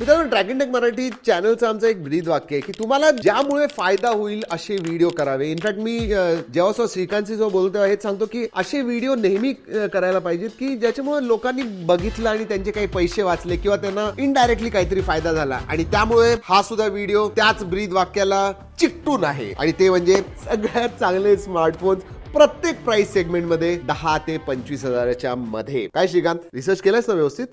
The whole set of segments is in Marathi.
मित्रांनो ड्रॅगन टेक मराठी चॅनलचं आमचं एक ब्रीद वाक्य आहे की तुम्हाला ज्यामुळे फायदा होईल असे व्हिडिओ करावे. इनफॅक्ट मी अं, जेव्हा जेव्हा श्रीकांतशी जो बोलतो हेच सांगतो की असे व्हिडिओ नेहमी करायला पाहिजेत की ज्याच्यामुळे लोकांनी बघितलं आणि त्यांचे काही पैसे वाचले किंवा त्यांना इनडायरेक्टली काहीतरी फायदा झाला. आणि त्यामुळे हा सुद्धा व्हिडिओ त्याच ब्रीद वाक्याला चिकटून आहे. आणि ते म्हणजे सगळ्यात चांगले स्मार्टफोन प्रत्येक प्राइस सेगमेंटमध्ये दहा ते पंचवीस हजाराच्या मध्ये. काय श्रीकांत? रिसर्च केलंस ना व्यवस्थित?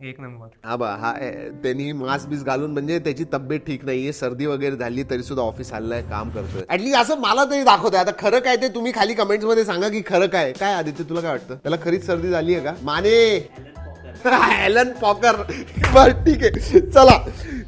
एक नंबर. हा बा हा त्यांनी मास्क बीस घालून म्हणजे त्याची तब्येत ठीक नाहीये सर्दी वगैरे झाली तरी सुद्धा ऑफिस आलंय काम करतोय. ऍटलीस्ट असं मला तरी दाखवतंय. आता खरं काय ते तुम्ही खाली कमेंट्समध्ये सांगा की खरं काय. काय आदित्य तुला काय वाटतं? त्याला खरीच सर्दी झाली आहे का? माने! ॲलन पॉकर बर ठीक आहे. चला.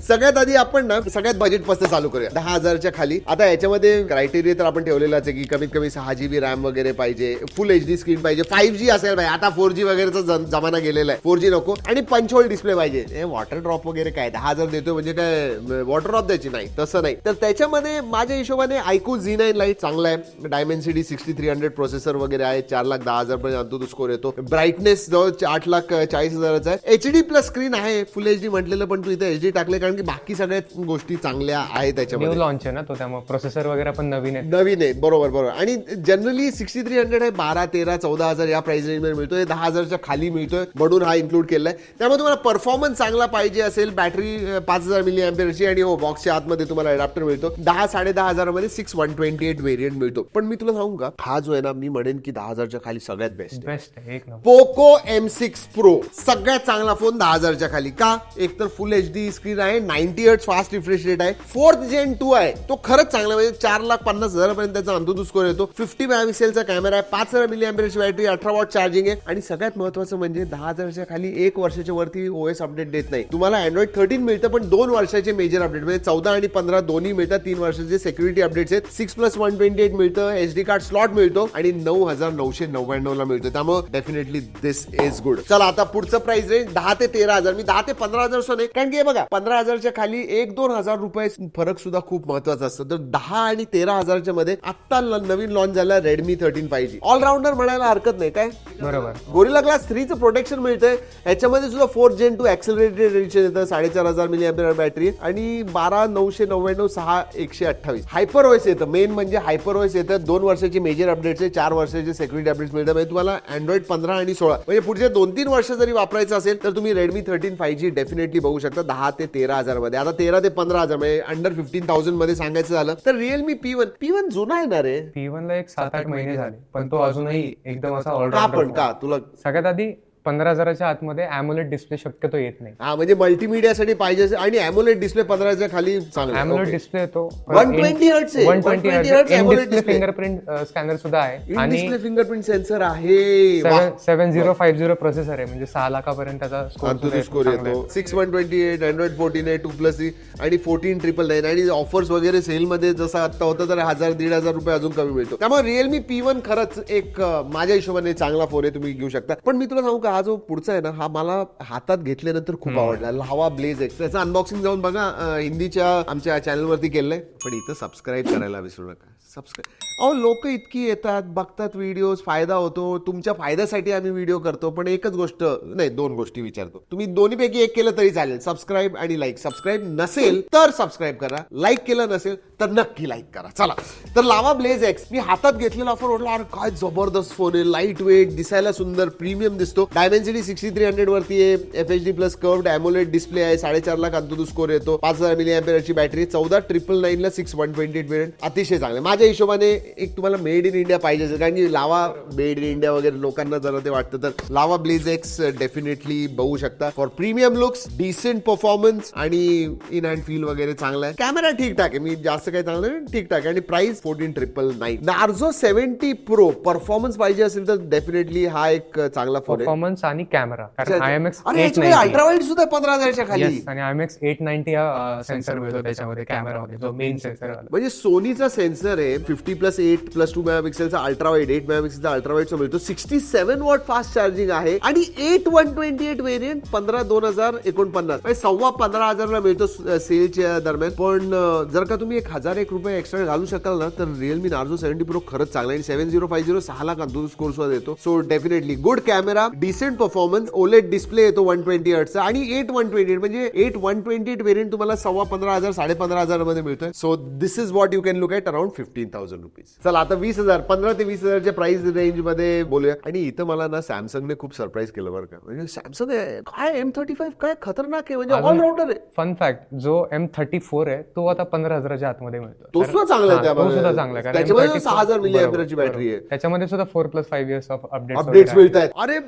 सगळ्यात आधी आपण ना सगळ्यात बजेटपासून चालू करूया. दहा हजारच्या खाली. आता याच्यामध्ये क्रायटेरिया तर आपण ठेवलेलाच आहे की कमीत कमी सहा जी बी रॅम वगैरे पाहिजे फुल एच डी स्क्रीन पाहिजे. फाईव्ह जी असेल पाहिजे आता फोर जी वगैरेचा जमाना गेलेला आहे. फोर जी नको. आणि पंचोल डिस्प्ले पाहिजे. हे वॉटर ड्रॉप वगैरे काय? दहा हजार देतोय म्हणजे काय वॉटर ड्रॉप द्यायची नाही. तसं नाही. तर त्याच्यामध्ये माझ्या हिशोबाने ऐकू झी नाईन लाइट चांगला आहे. Dimensity sixty three hundred processor वगैरे आहे. चार लाख दहा हजार पर्यंत स्कोर येतो. ब्राईटनेस जवळ आठ लाख चाळीस हजाराचा आहे. एच डी प्लस स्क्रीन आहे. फुल एच डी म्हटलेलं पण तू इथे एच डी टाकले कारण की बाकी सगळ्या गोष्टी चांगल्या आहेत न्यू त्याच्यामध्ये लॉन्च आहे ना तो त्यामुळे. प्रोसेसर वगैरे पण नवीन आहे. नवीन आहे. बरोबर बरोबर. आणि जनरली सिक्स्टी थ्री हंड्रेड आहे. बारा तेरा चौदा हजार या प्राइस रेंजमध्ये मिळतोय. दहा हजारच्या खाली मिळतोय. म्हणून हा इन्क्लूड केलाय. त्यामुळे तुम्हाला परफॉर्मन्स चांगला पाहिजे असेल बॅटरी पाच हजार मिली अँपियरची आणि हो बॉक्सच्या आतमध्ये तुम्हाला अडॅप्टर मिळतो. दहा साडे दहा हजारामध्ये six one twenty eight variant मिळतो. पण मी तुला सांगू का? हा जो आहे ना मी म्हणेन की दहा हजारच्या खाली सगळ्यात best best Poco M six pro सगळ्यात चांगला फोन दहा हजारच्या खाली. का? एक तर फुल एच डी स्क्रीन आहे ninety eight fast refresh rate आहे. फोर्थ जेन टू आहे. तो खरंच चांगला म्हणजे चार लाख पन्नास हजारपर्यंत त्याचा अंतुतू स्कोर येतो. फिफ्टी मेगापिक्सेलचा कॅमेरा आहे पाच हजार मिली अँपियरची बॅटरी अठरा वॉट चार्जिंग आहे. आणि सगळ्यात महत्वाचं म्हणजे दहा हजारच्या खाली एक वर्षाच्या वरती ओएस अपडेट देत नाही. तुम्हाला अँड्रॉइड थर्टीन मिळतं पण दोन वर्षाचे मेजर अपडेट म्हणजे चौदा आणि पंधरा दोन्ही मिळतात. तीन वर्षाचे सेक्युरिटी अपडेट्स आहेत. Six plus one twenty eight मिळतं एच डी कार्ड स्लॉट मिळतो. आणि नऊ हजार नऊशे नव्याण्णव ला मिळतो. त्यामुळे डेफिनेटली दिस इज गुड चला आता पुढचं प्राइस रेंज दहा ते तेरा हजार. मी दहा ते पंधरा हजार सुद्धा नाही. कारण की बघा पंधरा हजारच्या खाली एक दोन हजार रुपये फरक सुद्धा खूप महत्त्वाचा असतो. तर दहा आणि तेरा हजारच्या मध्ये आता ल- नवीन लॉन्च झाला Redmi thirteen five G allrounder म्हणायला हरकत नाही. काय? बरोबर. गोरिला ग्लास थ्रीचं प्रोटेक्शन मिळतंय. याच्यामध्ये सुद्धा four gen two accelerated edition येतं. साडेचार हजार मिली अँपियर बॅटरी आणि बारा नऊशे नव्याण्णव सहा एकशे अठ्ठावीस. हायपर ओएस येतं. मेन म्हणजे हायपर ओएस येतं. दोन वर्षाची मेजर अपडेट्स आहे. चार वर्षाचे सेक्युरिटी अपडेट्स मिळतात. म्हणजे तुम्हाला अँड्रॉइड पंधरा आणि सोळा. म्हणजे पुढचे दोन तीन वर्ष जरी वापरायचं असेल तर तुम्ही Redmi thirteen five G definitely बघू शकता दहा ते तेरा हजारमध्ये आता तेरा ते पंधरा हजार म्हणजे अंडर फिफ्टीन थाउजंडमध्ये सांगायचं झालं तर Realme P one P one जुना येणार आहे पी वन ला एक सात आठ महिने झाले पण तो अजूनही एकदम असा का पण? का? तुला सगळ्यात आधी पंधरा हजाराच्या आतमध्ये अॅम्युलेट डिस्प्ले शक्यतो येत नाही. हा म्हणजे मल्टीमीडियासाठी पाहिजे आणि अॅम्युलेट डिस्प्ले पंधराच्या खाली चांगला. अॅम्युलेट डिस्प्ले येतो. 120 hertz आहे. One twenty 120 hertz. AMOLED display display. Fingerprint scanner सुद्धा आहे. आणि डिस्प्ले फिंगरप्रिंट सेन्सर आहे. Seven zero five zero processor आहे. म्हणजे सहा लाखापर्यंत त्याचा स्कोर येतो. Six one twenty eight Android fourteen आहे टू प्लस आणि फोर्टीन ट्रिपल नाईन आणि ऑफर्स वगैरे सेल मध्ये जसं आता होतं तर हजार दीड हजार रुपये अजून कमी मिळतो. त्यामुळे रिअलमी पी वन खरंच एक माझ्या हिशोबाने चांगला फोन आहे तुम्ही घेऊ शकता. पण मी तुला सांगू का? हा जो पुढचा आहे ना हा मला हातात घेतल्यानंतर खूप आवडला. लावा ब्लेज एक्स त्याचं अनबॉक्सिंग जाऊन बघा. हिंदीच्या आमच्या चॅनलवरती केलंय. पण इथं सबस्क्राईब करायला विसरू नका. सबस्क्राईब अहो लोक इतकी येतात बघतात व्हिडिओज फायदा होतो. तुमच्या फायद्यासाठी आम्ही व्हिडिओ करतो पण एकच गोष्ट नाही दोन गोष्टी विचारतो. तुम्ही दोन्हीपैकी एक केलं तरी चालेल. सबस्क्राईब आणि लाईक सबस्क्राईब नसेल तर सबस्क्राईब करा. लाईक केलं नसेल तर नक्की लाईक करा. चला. तर लावा ब्लेज एक्स मी हातात घेतलेला फोन म्हटलं अरे काय जबरदस्त फोन आहे. लाइट वेट दिसायला सुंदर प्रीमियम दिसतो. डायमेन्सिटी सिक्स्टी थ्री हंड्रेड वरती आहे. F H D plus curved AMOLED display आहे. साडेचार लाख अंतुदू स्कोर येतो. पाच हजार मिली अँपियरची बॅटरी चौदा ट्रिपल नाईन ला सिक्स वन ट्वेंटी एट अतिशय चांगले. माझ्या हिशोबाने एक तुम्हाला मेड इन इंडिया पाहिजे असेल. कारण की लावा मेड इन इंडिया वगैरे लोकांना जरा ते वाटतं तर लावा ब्लेज एक्स डेफिनेटली बघू शकता. For premium looks decent performance आणि इन हँड फील वगैरे चांगला आहे. कॅमेरा ठीक ठाक आहे. मी जास्त काही चांगलं नाही, ठीक ठाक आहे. आणि price fourteen triple nine Narzo seventy pro performance पाहिजे असेल तर डेफिनेटली हा एक चांगला फोन परफॉर्मन्स आणि कॅमेरा कारण आय एम एक्स अरे एट याच्यामध्ये अल्ट्रा वाईट सुद्धा पंधरा हजारच्या खाली. आणि I M X eight ninety हा सेन्सर मिळतो त्याच्यामध्ये कॅमेरामध्ये जो मेन सेन्सर म्हणजे सोनीचा सेन्सर आहे fifty plus plus eight plus two मेगापिक्सेलचा ultra wide eight मेगापिक्सेलचा अल्ट्रा वाईडचा मिळतो sixty seven watt fast charging आहे. आणि eight one twenty eight variant पंधरा दोन हजार एकोणपन्नास. म्हणजे सव्वा पंधरा हजारला मिळतो सेलच्या दरम्यान. पण जर का तुम्ही एक हजार एक रुपये एक्स्ट्रा घालू शकाल ना तर रिअलमी नार्झो सेव्हन्टी प्रो खरंच चांगला आहे. सेव्हन झिरो फाय झिरो सहा लाख दोन स्कोर सुद्धा देतो. So definitely good camera decent performance OLED display येतो वन ट्वेंटी एटचा आणि एट वन ट्वेंटी एट म्हणजे eight one twenty eight variant तुम्हाला सव्वा पंधरा हजार साडे पंधरा हजारमध्ये मिळतोय. So this is what you can look at around fifteen thousand rupees चला आता वीस हजार पंधरा ते वीस हजारच्या प्राइस रेंजमध्ये बोलूया. आणि इथं मला ना सॅमसंगने खूप सरप्राईज केलं बरं का. म्हणजे सॅमसंग काय एम थर्टी फाईव्ह काय खतरनाक आहे म्हणजे अजून- ऑलराऊंडर आहे. फन फॅक्ट जो एम थर्टी फोर आहे तो आता पंधरा हजाराच्या आतमध्ये मिळतो तो सुद्धा चांगला आहे हा, तो त्यामध्ये. सुद्धा चांगला आहे, कारण त्याच्यामध्ये M34 सहा हजार मिली बॅटरी आहे. त्याच्यामध्ये सुद्धा four plus five years of update updates मिळत आहेत. अरे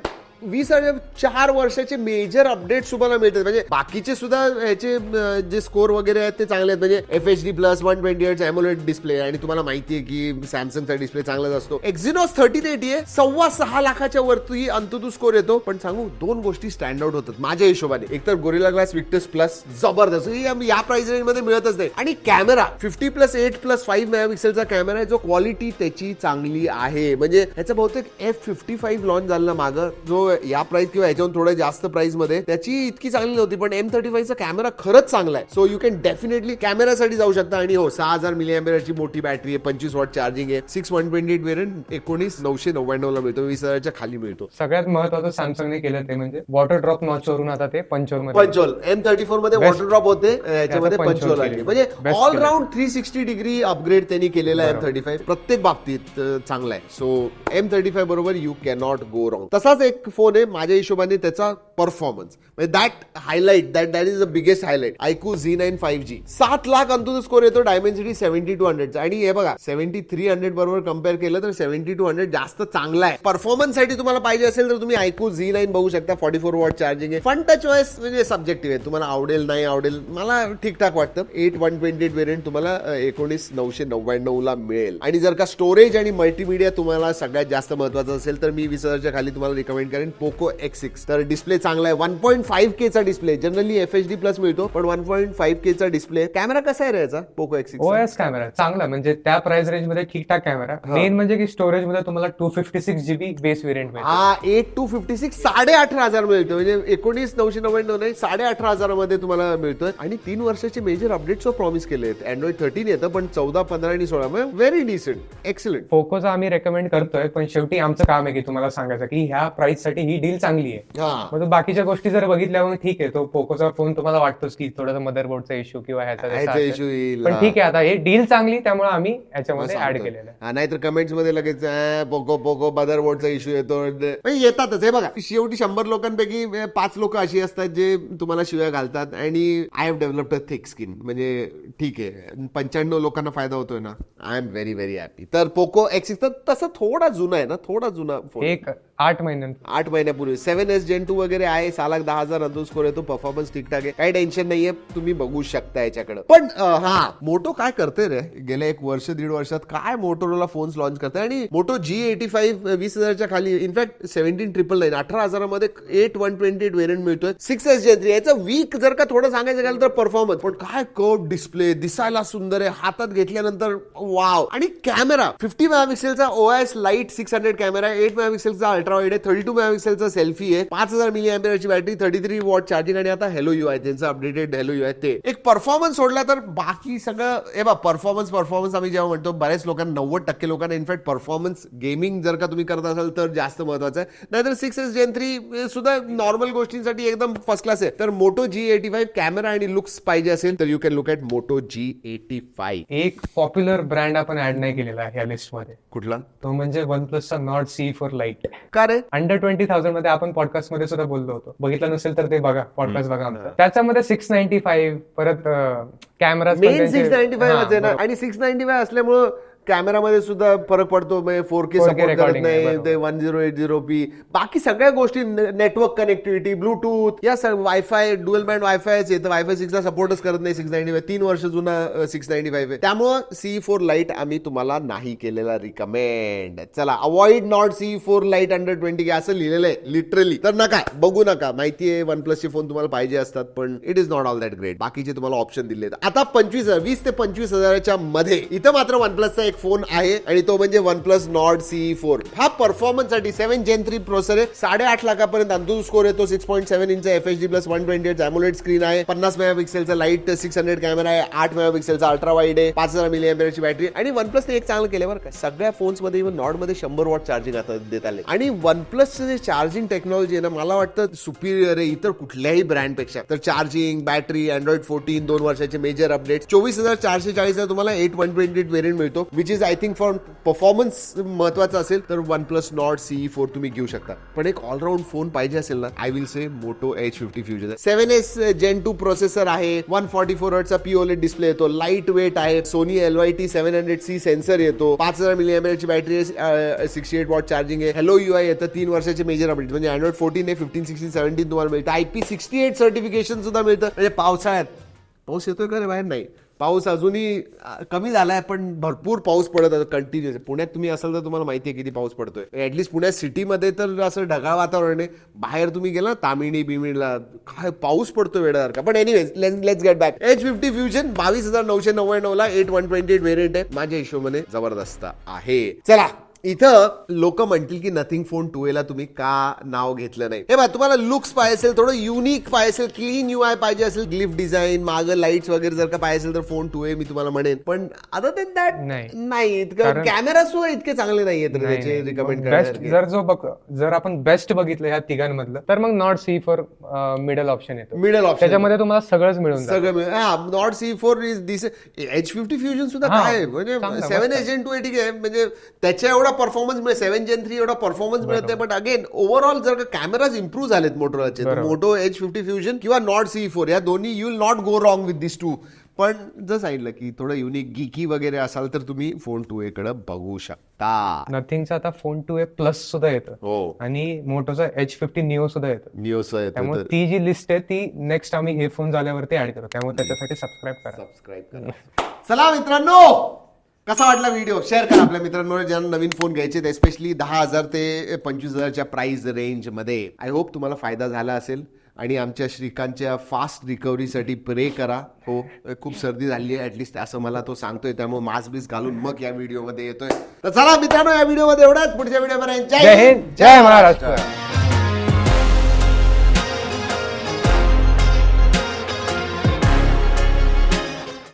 वीस आणि चार वर्षाचे मेजर अपडेट तुम्हाला मिळतात. म्हणजे बाकीचे सुद्धा ह्याचे जे स्कोर वगैरे आहेत ते चांगले आहेत. म्हणजे F H D plus one twenty eight AMOLED display आणि तुम्हाला माहिती आहे की सॅमसंगचा डिस्प्ले चांगलाच असतो. एक्झिनॉस थर्टीन एटी आहे. सव्वा सहा लाखाच्या वरती अंतुतू स्कोर येतो. पण सांगू दोन गोष्टी स्टँड आउट होतात माझ्या हिशोबाने. एक तर गोरिला ग्लास विक्टस प्लस जबरदस्त. ही या- प्राइस रेंजमध्ये मिळतच नाही. आणि camera fifty plus eight plus five mega पिक्सेलचा camera आहे. जो क्वालिटी त्याची चांगली आहे. म्हणजे ह्याचं बहुतेक एफ फिफ्टी फाईव्ह लॉन्च झाला मागं. जो या प्राइस किंवा ह्याच्याहून थोड्या जास्त प्राइसमध्ये त्याची इतकी चांगली नव्हती पण एम थर्टी फाईव्हचा कॅमेरा खरंच चांगला आहे. सो यू कॅन डेफिनेटली कॅमेरासाठी जाऊ शकता. आणि हो सहा हजार मिली ची मोठी बॅटरी आहे पंचवीस वॉट चार्जिंग आहे six one twenty eight variant एकोणीस नऊशे नव्याण्णव ला मिळतो वीस हजारच्या खाली मिळतो. सगळ्यात महत्वाचं सॅमसंगने केलं ते म्हणजे वॉटर ड्रॉप नॉच वरून आता ते मध्ये. Punch hole. एम थर्टी फोरमध्ये. वॉटर ड्रॉप होते याच्यामध्ये पंचोल पंचोल आली. म्हणजे Best ऑल केलं. Round three sixty degree upgrade त्यांनी केलेला आहे एम थर्टी फाईव्ह प्रत्येक बाबतीत चांगला आहे. सो एम थर्टी फाईव्ह बरोबर यू कॅनॉट गो रॉंग तसाच एक फोन आहे माझ्या हिशोबाने त्याचा परफॉर्मन्स म्हणजे that highlight that that is the biggest highlight iQOO Z nine five G सात लाख अंतुत स्कोर येतो डायमेन्सिटी सेव्हन्टी टू हंड्रेडचा आणि हे बघा सेव्हन्टी थ्री हंड्रेड बरोबर कंपेअर केलं तर सेव्हन्टी टू हंड्रेड जास्त चांगला आहे. परफॉर्मन्ससाठी तुम्हाला पाहिजे असेल तर तुम्ही आयकू झी नाईन बघू शकता फॉर्टी फोर वॉट चार्जिंग आहे. फन टच चॉईस म्हणजे सब्जेक्टिव्ह आहे. तुम्हाला आवडेल नाही आवडेल मला ठीकठाक वाटतं. Eight one twenty eight variant तुम्हाला एकोणीस नऊशे नव्याण्णव ला मिळेल. आणि जर का स्टोरेज आणि मल्टीमीडिया तुम्हाला सगळ्यात जास्त महत्वाचं असेल तर मी वीस हजारच्या खाली तुम्हाला रिकमेंड करेन पोको एक्स सिक्स तर डिस्प्ले चांगला आहे. वन पॉईंट फाईव्ह के चा display generally F H D plus मिळतो पण वन पॉईंट फाईव्ह के चा डिस्प्ले कॅमेरा कसा आहे याचा? पोको एक्स ओएस कॅमेरा चांगला. म्हणजे त्या प्राइस रेंजमध्ये ठीकठाक कॅमेरा मेन म्हणजे की स्टोरेजमध्ये तुम्हाला two fifty six GB base variant मिळतो. हा एट टू फिफ्टी सिक्स साडे अठरा हजार मिळतो म्हणजे एकोणीस नऊशे नव्याण्णव नाही साडे अठरा हजारामध्ये तुम्हाला मिळतोय. आणि तीन वर्षाचे मेजर अपडेट्स प्रॉमिस केले आहेत. अँड्रॉइड थर्टीन येतं पण चौदा पंधरा आणि सोळा म्हणजे व्हेरी डिसेंट एक्सलंट पोकोचा आम्ही रेकमेंड करतोय पण शेवटी आमचं काम आहे की तुम्हाला सांगायचं की ह्या प्राइससाठी ही डील चांगली आहे. बाकीच्या गोष्टी जर बघितल्या मग ठीक आहे. तो पोकोचा फोन तुम्हाला वाटतोच की थोडासा मदरबोर्डचा इश्यू किंवा ह्याचा येईल, पण. ठीक आहे आता हे डील चांगली त्यामुळे आम्ही याच्यामध्ये ऍड केलेलं आहे. नाहीतर कमेंट्समध्ये लगेच "अं, पोको पोको मदरबोर्डचा इश्यू येतो. म्हणजे येतातच. हे बघा शेवटी शंभर लोकांपैकी पाच लोक अशी असतात जे तुम्हाला शिव्या घालतात आणि I have developed a thick skin म्हणजे ठीक आहे. पंच्याण्णव लोकांना फायदा होतोय ना. I am very very happy तर पोको एक्स तर तसं थोडा जुना आहे ना थोडा जुना फोन एक आठ महिन्यात आठ महिन्यापूर्वी. सेव्हन एस जेन टू वगैरे आहे सालाक दहा हजार अंदर स्कोर येतो परफॉर्मन्स ठीकठाक आहे. काही टेन्शन नाहीये तुम्ही बघू शकता याच्याकडे. पण हा मोटो काय करते रे? गेल्या एक वर्ष दीड वर्षात काय मोटोरोला फोन्स लॉन्च करते आणि मोटो जी एटी फाईव्ह वीस हजारच्या खाली इनफॅक्ट सेव्हन्टीन ट्रिपल नाईन अठरा हजारामध्ये eight one twenty eight variant मिळतोय. सिक्स एस जेन थ्री याचं वीक जर का थोडं सांगायचं गेलं तर परफॉर्मन्स पण काय कर्व डिस्प्ले दिसायला सुंदर आहे हातात घेतल्यानंतर वाव आणि camera fifty मेगापिक्सेलचा O S light six hundred camera eight मेगापिक्सेलचा ultra wide आहे थर्टी टू मेगापिक्सेलचा सेल्फी आहे पाच हजार मिली ची battery thirty three watt charging आणि आता हेलो यू आहे त्यांचं अपडेटेड हेलो यू आहे ते. एक परफॉर्मन्स सोडला तर बाकी सगळं हे बा परफॉर्मन्स परफॉर्मन्स आम्ही जेव्हा म्हणतो बऱ्याच लोकांना नव्वद टक्के लोकांना इनफॅक्ट परफॉर्मन्स गेमिंग जर का तुम्ही करत असाल तर जास्त महत्वाचं आहे. नाहीतर सिक्स एस जेन थ्री सुद्धा नॉर्मल गोष्टींसाठी एकदम फर्स्ट क्लास आहे. तर Moto G eighty five camera आणि लुक्स पाहिजे असेल तर you can look at Moto G eighty five एक पॉप्युलर ब्रँड आपण ऍड नाही केलेला आहे या लिस्टमध्ये. कुठला? तो म्हणजे वन प्लसचा नॉट सी फॉर लाइट का रे? अंडर ट्वेंटी थाउजंडमध्ये आपण पॉडकास्टमध्ये सुद्धा बोललो. होतो. बघितलं नसेल तर ते बघा पॉडकास्ट बघा आमचा. त्याच्यामध्ये सिक्स नाईन्टी फाईव्ह परत camera main six ninety five आणि सिक्स नाईन्टी फाईव्ह असल्यामुळं कॅमेरामध्ये सुद्धा फरक पडतो म्हणजे फोर के 4K सपोर्ट करत आहे, नाही. ते one zero eight zero P बाकी सगळ्या गोष्टी नेटवर्क कनेक्टिव्हिटी ब्लूटूथ या वायफाय डुअल बँड वायफाय येतं वायफाय सिक्सला सपोर्टच करत नाही सिक्स नाईन्टी फाईव्ह तीन वर्ष जुना सिक्स नाईन्टी फाईव्ह आहे. त्यामुळं सी फोर लाइट आम्ही तुम्हाला नाही केलेला रिकमेंड चला avoid Nord C four Lite under twenty असं लिहिलेलं आहे लिटरली तर नका बघू नका. माहिती आहे वन प्लसचे फोन तुम्हाला पाहिजे असतात पण it is not all that great बाकीचे तुम्हाला ऑप्शन दिले. आता पंचवीस हजार वीस ते पंचवीस हजाराच्या मध्ये इथं मात्र वन प्लसचा एक एक फोन आहे आणि तो म्हणजे OnePlus Nord C four हा परफॉर्मन्ससाठी सेव्हन जेन थ्री प्रोसेसर आहे. साडेआठ लाखापर्यंत अंतुल स्कोर येतो. Six point seven inch F H D plus one twenty eight AMOLED screen आहे. पन्नास मेगापिक्सेलचा लाइट सिक्स हंड्रेड कॅमेरा आहे. आठ मेगापिक्सेलचा अल्ट्रा वाईड आहे. पाच हजार मिली ची बॅटरी आणि वन प्लसने एक चांगलं केलं बरं का. सगळ्या फोन्समध्ये इव्हन नॉटमध्ये शंभर वॉट चार्जिंग आता देत आले आणि वन प्लसचं जे चार्जिंग टेक्नॉलॉजी आहे ना मला वाटतं सुपिरियर आहे इतर कुठल्याही ब्रँडपेक्षा तर चार्जिंग बॅटरी अँड्रॉइड फोर्टीन दोन वर्षाचे मेजर अपडेट चोवीस हजार चारशे चाळीसला तुम्हाला eight one twenty eight variant मिळतो. Which is I think for performance महत्त्वाचा असेल तर OnePlus Nord C four तुम्ही घेऊ शकता. पण एक ऑलराऊंड फोन पाहिजे असेल ना I will say Moto Edge fifty Fusion seven S Gen two processor आहे वन फॉर्टी फोर चा पीओलेट डिस्प्ले येतो लाइट वेट आहे Sony L Y T seven hundred C sensor येतो पाच हजार मिली ची battery sixty eight watt charging आहे. हॅलो यू आय येतं तीन वर्षाचे मेजर अपडेट म्हणजे अँड्रॉइड फोर्टीन आहे फिफ्टीन सिक्स्टीन सेव्हन्टीन तुम्हाला मिळतं. I P sixty eight certification सुद्धा मिळतं. म्हणजे पावसाळ्यात. पाऊस येतोय का रे बाहेर? नाही. पाऊस अजूनही कमी कमी झालाय पण भरपूर पाऊस पडत आहे कंटिन्युअस पुण्यात तुम्ही असाल तर तुम्हाला माहिती आहे किती पाऊस पडतोय. ऍटलीस्ट पुण्यात सिटीमध्ये तर असं ढगाळ वातावरण आहे. बाहेर तुम्ही गेला ना तामिणी बिमिणला काय पाऊस पडतो वेळासारखा पण anyways let's get back Edge fifty Fusion बावीस हजार नऊशे नव्याण्णव ला eight one twenty eight variant आहे. माझ्या हिशोबाने जबरदस्त आहे. चला इथं लोक म्हणतील की नथिंग फोन टू ला तुम्ही का नाव घेतलं नाही हे बघा तुम्हाला लुक्स पाहिजे असेल थोडं युनिक पाहिजे असेल क्लीन यू आय पाहिजे असेल ग्लिफ डिझाईन मागं लाईट्स वगैरे जर का पाहिजे असेल तर फोन टू ए मी तुम्हाला म्हणेन पण अदर देन दॅट नाही. इतकं कॅमेरा सुद्धा इतके चांगले नाही, त्याचे नाही. रिकमेंड बेस्ट जर जो बघ जर आपण बेस्ट बघितलं ह्या तिघांमधलं तर मग Nord C four middle option येतो मिडल ऑप्शन त्याच्यामध्ये तुम्हाला सगळंच मिळून सगळं. हा Nord C four is this Edge fifty Fusion सुद्धा काय? म्हणजे सेव्हन. एजंट टू आहे म्हणजे त्याच्या एवढा परफॉर्मन्स मिळेल. सेव्हन जेन थ्री एवढा परफॉर्मन्स मिळत नाही. बट अगेन ओव्हरऑल जर का कॅमेराज इम्प्रूव्ह झालेत मोटोराचे. मोटो एच फिफ्टी फ्युजन किंवा नॉट सी फोर या दोन्ही you will not go wrong with this two पण जर सांगितलं की थोडं युनिक गिकी वगैरे असाल तर तुम्ही फोन टू ए कडे बघू शकता. नथिंगचा आता फोन टू ए प्लस सुद्धा येतं. हो. आणि मोटोचा एच फिफ्टी निओ सुद्धा येतं. नियोस त्यामुळे ती जी लिस्ट आहे ती नेक्स्ट आम्ही हे फोन झाल्यावरती ऍड करू त्यामुळे त्याच्यासाठी सबस्क्राईब करा. सबस्क्राईब करा. चला मित्रांनो! कसा वाटला व्हिडिओ शेअर करा आपल्या मित्रांमुळे ज्यांना नवीन फोन घ्यायचे ते स्पेशली दहा हजार ते पंचवीस हजारच्या प्राइस रेंजमध्ये. आय होप तुम्हाला फायदा झाला असेल. आणि आमच्या श्रीकांतच्या फास्ट रिकव्हरीसाठी प्रे करा. हो खूप सर्दी झाली आहे ॲटलिस्ट असं मला तो सांगतोय. त्यामुळे मास्क बिस्क घालून मग या व्हिडिओमध्ये येतोय. तर चला मित्रांनो या व्हिडिओमध्ये एवढाच. पुढच्या व्हिडिओपर्यंत जय हिंद. जय महाराष्ट्र.